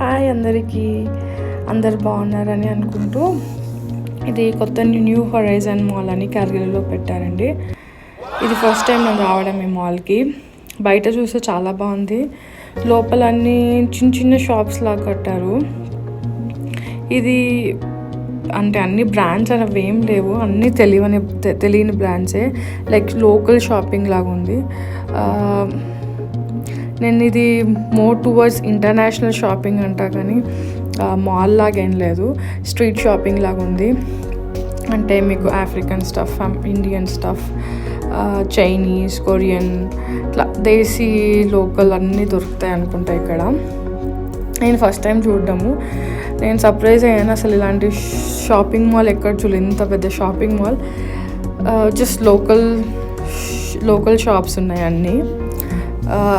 Hi అందరికీ. అందరు బాగున్నారని అనుకుంటూ ఇది కొత్త న్యూ హొరైజన్ మాల్ అని క్యాల్గరీలో పెట్టారండి. ఇది ఫస్ట్ టైం నేను రావడం ఈ మాల్కి. బయట చూస్తే చాలా బాగుంది. లోపల అన్ని చిన్న చిన్న షాప్స్ లాగా కట్టారు. ఇది అంటే అన్ని బ్రాండ్స్ అనేవి ఏం లేవు. అన్నీ తెలియని తెలియని బ్రాండ్సే. లైక్ లోకల్ షాపింగ్ లాగా ఉంది. నేను ఇది మోర్ టువర్డ్స్ ఇంటర్నేషనల్ షాపింగ్ అంటా కానీ మాల్ లాగా ఏం లేదు. స్ట్రీట్ షాపింగ్ లాగా ఉంది. అంటే మీకు African stuff Indian stuff Chinese Korean ఇట్లా దేశీ లోకల్ అన్నీ దొరుకుతాయి అనుకుంటా ఇక్కడ. నేను ఫస్ట్ టైం చూడడము. నేను సర్ప్రైజ్ అయ్యాను అసలు ఇలాంటి షాపింగ్ మాల్ ఎక్కడ చూడలేదు. ఇంత పెద్ద shopping mall just local local shops ఉన్నాయి అన్నీ.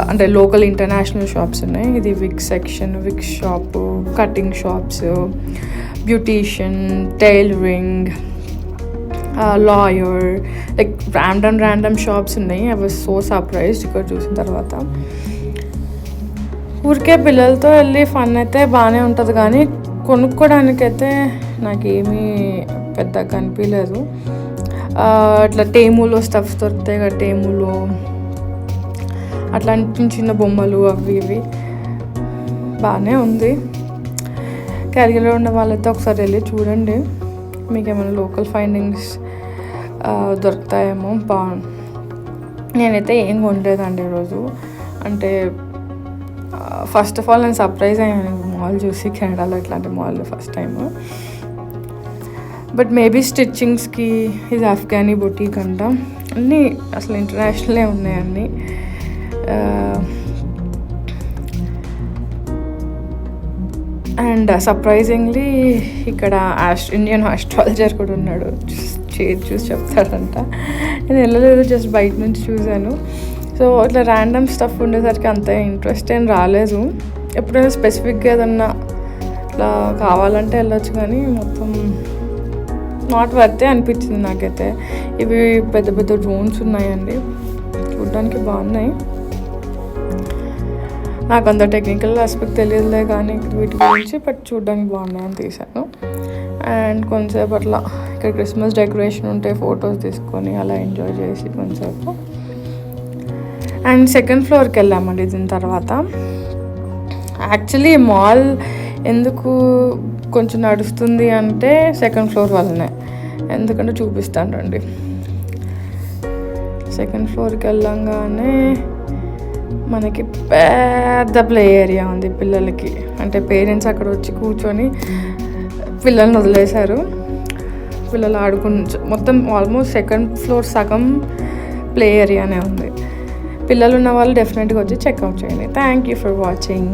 అంటే లోకల్ ఇంటర్నేషనల్ షాప్స్ ఉన్నాయి. ఇది wig section wig shop cutting shops beautician tailoring lawyer like random random shops ఉన్నాయి. ఐ వాజ్ సో సర్ప్రైజ్డ్ ఇక్కడ చూసిన తర్వాత. ఊరికే పిల్లలతో వెళ్ళి ఫన్ అయితే బాగానే ఉంటుంది కానీ కొనుక్కోడానికైతే నాకేమీ పెద్దగా కనిపించలేదు అట్లా టేములో స్టఫ్స్ దొరుకుతాయి కదా టేములో. అట్లాంటి చిన్న చిన్న బొమ్మలు అవి ఇవి. బాగానే ఉంది. క్యారిగలో ఉన్న వాళ్ళైతే ఒకసారి వెళ్ళి చూడండి. మీకు ఏమైనా లోకల్ ఫైండింగ్స్ దొరుకుతాయేమో బా నేనైతే ఏం కొనలేదండి ఈరోజు. అంటే ఫస్ట్ ఆఫ్ ఆల్ నేను సర్ప్రైజ్ అయ్యాను మాల్ చూసి కెనడాలో ఇట్లాంటి mall first time but maybe స్టిచ్చింగ్స్కి ఇది ఆఫ్ఘనీ బొటీక్ అంట. అన్నీ అసలు ఇంటర్నేషనలే ఉన్నాయి అన్నీ. Uh, అండ్ సర్ప్రైజింగ్లీ uh, ఇక్కడ ఆస్ట్ ఇండియన్ ఆస్ట్రాలజర్ కూడా ఉన్నాడు. చేతి చూసి చెప్తాడంట. నేను వెళ్ళలేదు జస్ట్ బయట నుంచి చూశాను. సో ఇట్లా ర్యాండమ్ స్టఫ్ ఉండేసరికి అంత ఇంట్రెస్ట్ ఏం రాలేదు. ఎప్పుడైనా స్పెసిఫిక్గా ఏదన్నా ఇట్లా కావాలంటే వెళ్ళొచ్చు కానీ మొత్తం నాట్ వర్తే అనిపించింది నాకైతే. ఇవి పెద్ద పెద్ద డ్రోన్స్ ఉన్నాయండి. చూడడానికి బాగున్నాయి. నాకు అంత టెక్నికల్ ఆస్పెక్ట్ తెలియదులే కానీ వీటి గురించి బట్ చూడడానికి బాగున్నాయని తీశాను. అండ్ కొంతసేపు అట్లా ఇక్కడ క్రిస్మస్ డెకరేషన్ ఉంటే ఫొటోస్ తీసుకొని అలా ఎంజాయ్ చేసి కొంతసేపు. అండ్ సెకండ్ ఫ్లోర్కి వెళ్ళామండి దీని తర్వాత. యాక్చువల్లీ మాల్ ఎందుకు కొంచెం నడుస్తుంది అంటే సెకండ్ ఫ్లోర్ వల్లనే. ఎందుకంటే చూపిస్తాను రండి సెకండ్ ఫ్లోర్కి వెళ్ళంగానే మనకి పెద్ద ప్లే ఏరియా ఉంది పిల్లలకి. అంటే పేరెంట్స్ అక్కడ వచ్చి కూర్చొని పిల్లల్ని వదిలేశారు. పిల్లలు ఆడుకుని మొత్తం ఆల్మోస్ట్ సెకండ్ ఫ్లోర్ సగం ప్లే ఏరియానే ఉంది. పిల్లలు ఉన్న వాళ్ళు డెఫినెట్గా వచ్చి చెక్అవుట్ చేయండి. Thank you for watching